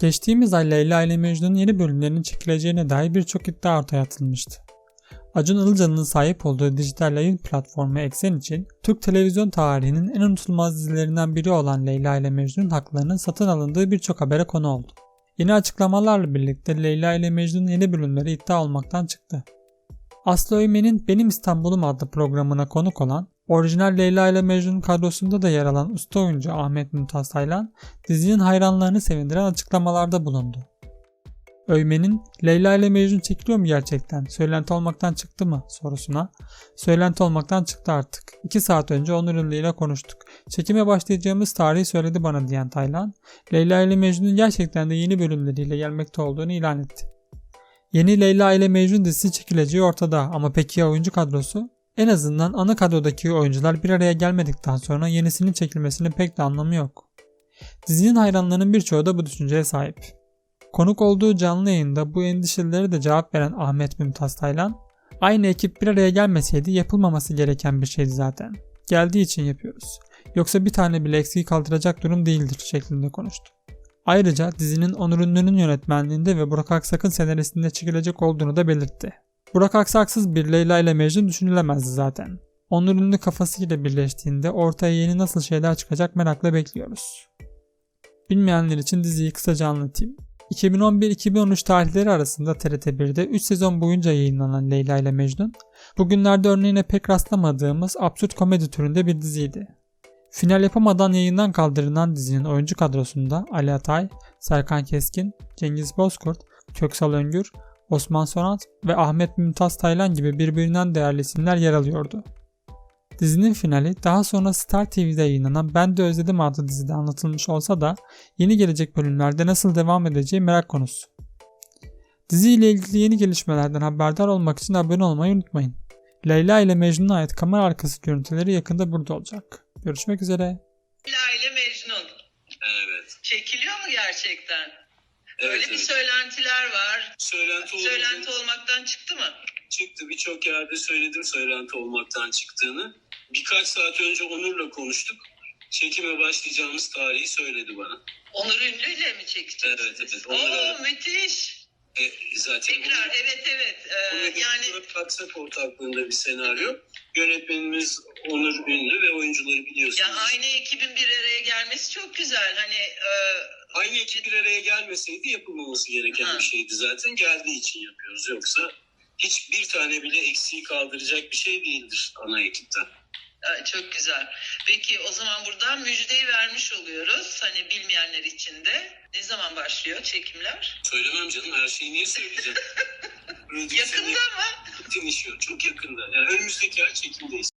Geçtiğimiz ay Leyla ile Mecnun'un yeni bölümlerinin çekileceğine dair birçok iddia ortaya atılmıştı. Acun Ilıcalı'nın sahip olduğu dijital yayın platformu Eksen için Türk televizyon tarihinin en unutulmaz dizilerinden biri olan Leyla ile Mecnun haklarının satın alındığı birçok habere konu oldu. Yeni açıklamalarla birlikte Leyla ile Mecnun'un yeni bölümleri iddia olmaktan çıktı. Aslı Öymen'in Benim İstanbul'um adlı programına konuk olan, orijinal Leyla ile Mecnun kadrosunda da yer alan usta oyuncu Ahmet Mümtaz Taylan, dizinin hayranlarını sevindiren açıklamalarda bulundu. Öymen'in Leyla ile Mecnun çekiliyor mu gerçekten? Söylenti olmaktan çıktı mı? sorusuna. Söylenti olmaktan çıktı artık. 2 saat önce Onur Ünlü ile konuştuk. Çekime başlayacağımız tarihi söyledi bana diyen Taylan, Leyla ile Mecnun'un gerçekten de yeni bölümleriyle gelmekte olduğunu ilan etti. Yeni Leyla ile Mecnun dizisi çekileceği ortada ama peki ya oyuncu kadrosu? En azından ana kadrodaki oyuncular bir araya gelmedikten sonra yenisinin çekilmesinin pek de anlamı yok. Dizinin hayranlarının birçoğu da bu düşünceye sahip. Konuk olduğu canlı yayında bu endişelere de cevap veren Ahmet Mümtaz Taylan, aynı ekip bir araya gelmeseydi yapılmaması gereken bir şeydi zaten. Geldiği için yapıyoruz. Yoksa bir tane bile eksiği kaldıracak durum değildir şeklinde konuştu. Ayrıca dizinin Onur Ünlü'nün yönetmenliğinde ve Burak Aksak'ın senaristinde çekilecek olduğunu da belirtti. Burak Aksaksız bir Leyla ile Mecnun düşünülemezdi zaten. Onur Ünlü kafasıyla birleştiğinde ortaya yeni nasıl şeyler çıkacak merakla bekliyoruz. Bilmeyenler için diziyi kısaca anlatayım. 2011-2013 tarihleri arasında TRT1'de 3 sezon boyunca yayınlanan Leyla ile Mecnun, bugünlerde örneğine pek rastlamadığımız absürt komedi türünde bir diziydi. Final yapamadan yayından kaldırılan dizinin oyuncu kadrosunda Ali Atay, Serkan Keskin, Cengiz Bozkurt, Köksal Öngür, Osman Sonat ve Ahmet Mümtaz Taylan gibi birbirinden değerli isimler yer alıyordu. Dizinin finali daha sonra Star TV'de yayınlanan Ben de Özledim adlı dizide anlatılmış olsa da yeni gelecek bölümlerde nasıl devam edeceği merak konusu. Dizi ile ilgili yeni gelişmelerden haberdar olmak için abone olmayı unutmayın. Leyla ile Mecnun'a ait kamera arkası görüntüleri yakında burada olacak. Görüşmek üzere. Leyla ile Mecnun. Evet. Çekiliyor mu gerçekten? Evet, Öyle bir evet. söylentiler var. Söylenti, Söylenti olmaktan çıktı mı? çıktı. Birçok yerde söyledim söylenti olmaktan çıktığını. Birkaç saat önce Onur'la konuştuk. Çekime başlayacağımız tarihi söyledi bana. Onur Ünlü ile mi çekeceksiniz? Evet, evet. Oo Onur- müthiş. E, zaten Tekrar evet evet. Ee, yani Aksak ortaklığında bir senaryo. Yönetmenimiz Onur Ünlü ve oyuncuları biliyorsunuz. ya aynı ekibin bir araya gelmesi çok güzel. Hani e, Aynı ekip bir araya gelmeseydi yapılmaması gereken Ha. bir şeydi zaten. Geldiği için yapıyoruz. Yoksa hiçbir tane bile eksiği kaldıracak bir şey değildir ana ekipten. e, çok güzel. Peki o zaman buradan müjdeyi vermiş oluyoruz. Hani bilmeyenler için de. Ne zaman başlıyor çekimler? Söylemem canım her şeyi niye söyleyeceğim? Yakında mı? İşi çok yakında. Yani önümüzdeki ay çekimdeyiz.